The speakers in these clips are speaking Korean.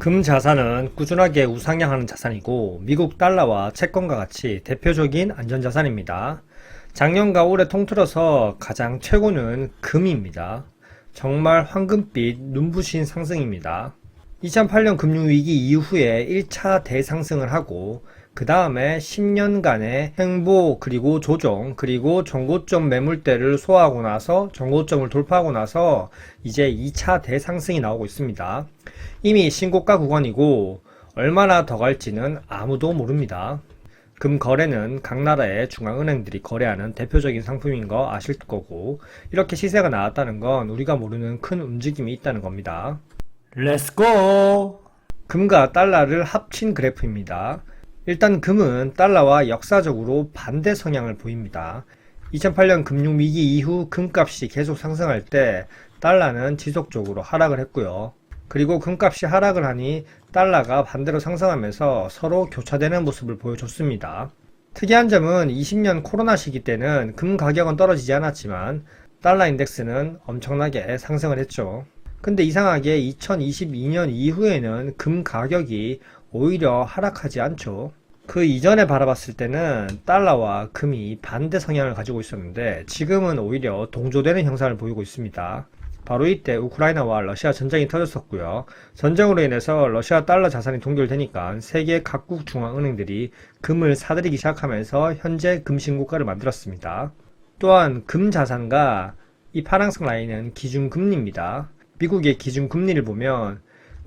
금 자산은 꾸준하게 우상향하는 자산이고 미국 달러와 채권과 같이 대표적인 안전자산입니다. 작년과 올해 통틀어서 가장 최고는 금입니다. 정말 황금빛 눈부신 상승입니다. 2008년 금융위기 이후에 1차 대상승을 하고 그 다음에 10년간의 횡보 그리고 조정 그리고 정고점 매물대를 소화하고 나서 정고점을 돌파하고 나서 이제 2차 대상승이 나오고 있습니다. 이미 신고가 구간이고 얼마나 더 갈지는 아무도 모릅니다. 금 거래는 각 나라의 중앙은행들이 거래하는 대표적인 상품인 거 아실 거고 이렇게 시세가 나왔다는 건 우리가 모르는 큰 움직임이 있다는 겁니다. 렛츠고! 금과 달러를 합친 그래프입니다. 일단 금은 달러와 역사적으로 반대 성향을 보입니다. 2008년 금융위기 이후 금값이 계속 상승할 때 달러는 지속적으로 하락을 했고요. 그리고 금값이 하락을 하니 달러가 반대로 상승하면서 서로 교차되는 모습을 보여줬습니다. 특이한 점은 20년 코로나 시기 때는 금 가격은 떨어지지 않았지만 달러 인덱스는 엄청나게 상승을 했죠. 근데 이상하게 2022년 이후에는 금 가격이 오히려 하락하지 않죠. 그 이전에 바라봤을 때는 달러와 금이 반대 성향을 가지고 있었는데 지금은 오히려 동조되는 형상을 보이고 있습니다. 바로 이때 우크라이나와 러시아 전쟁이 터졌었고요. 전쟁으로 인해서 러시아 달러 자산이 동결되니까 세계 각국 중앙은행들이 금을 사들이기 시작하면서 현재 금 신고가를 만들었습니다. 또한 금 자산과 이 파란색 라인은 기준금리입니다. 미국의 기준금리를 보면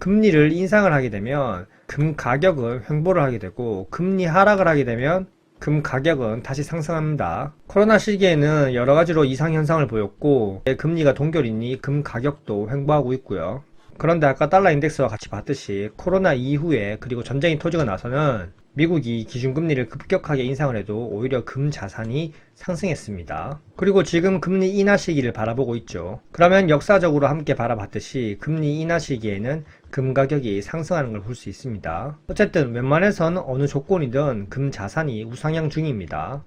금리를 인상을 하게 되면 금 가격은 횡보를 하게 되고 금리 하락을 하게 되면 금 가격은 다시 상승합니다. 코로나 시기에는 여러 가지로 이상 현상을 보였고 금리가 동결이니 금 가격도 횡보하고 있고요. 그런데 아까 달러 인덱스와 같이 봤듯이 코로나 이후에 그리고 전쟁이 터지고 나서는 미국이 기준금리를 급격하게 인상을 해도 오히려 금 자산이 상승했습니다. 그리고 지금 금리 인하 시기를 바라보고 있죠. 그러면 역사적으로 함께 바라봤듯이 금리 인하 시기에는 금 가격이 상승하는 걸 볼 수 있습니다. 어쨌든 웬만해선 어느 조건이든 금 자산이 우상향 중입니다.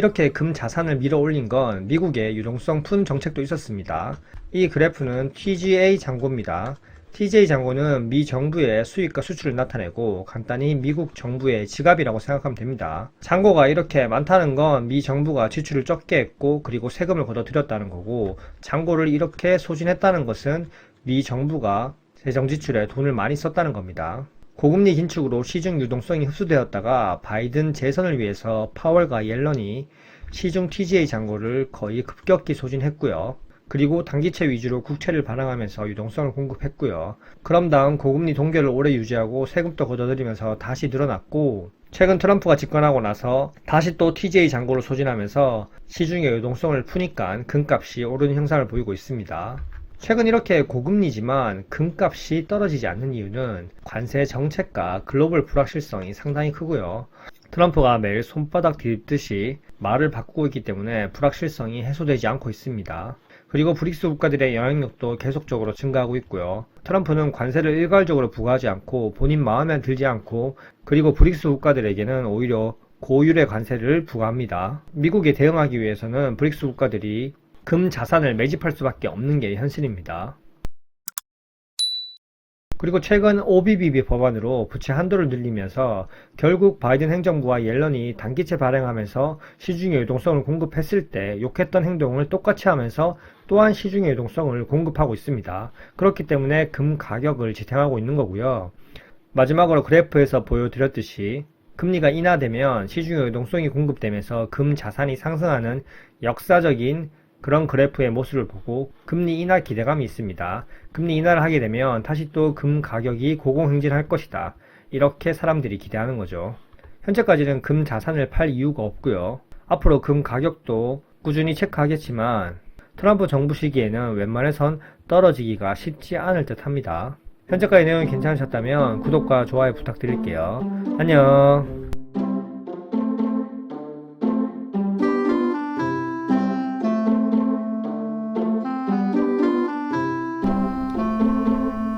이렇게 금 자산을 밀어 올린 건 미국의 유동성 푼 정책도 있었습니다. 이 그래프는 TGA 잔고입니다. TGA 잔고는 미 정부의 수입과 수출을 나타내고 간단히 미국 정부의 지갑이라고 생각하면 됩니다. 잔고가 이렇게 많다는 건 미 정부가 지출을 적게 했고 그리고 세금을 걷어들였다는 거고 잔고를 이렇게 소진했다는 것은 미 정부가 재정 지출에 돈을 많이 썼다는 겁니다. 고금리 긴축으로 시중 유동성이 흡수되었다가 바이든 재선을 위해서 파월과 옐런이 시중 TGA 잔고를 거의 급격히 소진했고요. 그리고 단기채 위주로 국채를 발행하면서 유동성을 공급했고요. 그럼 다음 고금리 동결을 오래 유지하고 세금도 걷어들이면서 다시 늘어났고 최근 트럼프가 집권하고 나서 다시 또 TGA 잔고를 소진하면서 시중의 유동성을 푸니까 금값이 오르는 형상을 보이고 있습니다. 최근 이렇게 고금리지만 금값이 떨어지지 않는 이유는 관세 정책과 글로벌 불확실성이 상당히 크고요. 트럼프가 매일 손바닥 뒤집듯이 말을 바꾸고 있기 때문에 불확실성이 해소되지 않고 있습니다. 그리고 브릭스 국가들의 영향력도 계속적으로 증가하고 있고요. 트럼프는 관세를 일괄적으로 부과하지 않고 본인 마음에 들지 않고 그리고 브릭스 국가들에게는 오히려 고율의 관세를 부과합니다. 미국에 대응하기 위해서는 브릭스 국가들이 금 자산을 매집할 수밖에 없는 게 현실입니다. 그리고 최근 OBBB 법안으로 부채 한도를 늘리면서 결국 바이든 행정부와 옐런이 단기채 발행하면서 시중의 유동성을 공급했을 때 욕했던 행동을 똑같이 하면서 또한 시중의 유동성을 공급하고 있습니다. 그렇기 때문에 금 가격을 지탱하고 있는 거고요. 마지막으로 그래프에서 보여드렸듯이 금리가 인하되면 시중의 유동성이 공급되면서 금 자산이 상승하는 역사적인 그런 그래프의 모습을 보고 금리 인하 기대감이 있습니다. 금리 인하를 하게 되면 다시 또 금 가격이 고공행진할 것이다. 이렇게 사람들이 기대하는 거죠. 현재까지는 금 자산을 팔 이유가 없고요. 앞으로 금 가격도 꾸준히 체크하겠지만 트럼프 정부 시기에는 웬만해선 떨어지기가 쉽지 않을 듯 합니다. 현재까지 내용이 괜찮으셨다면 구독과 좋아요 부탁드릴게요. 안녕.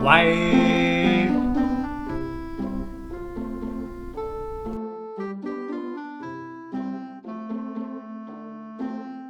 Why?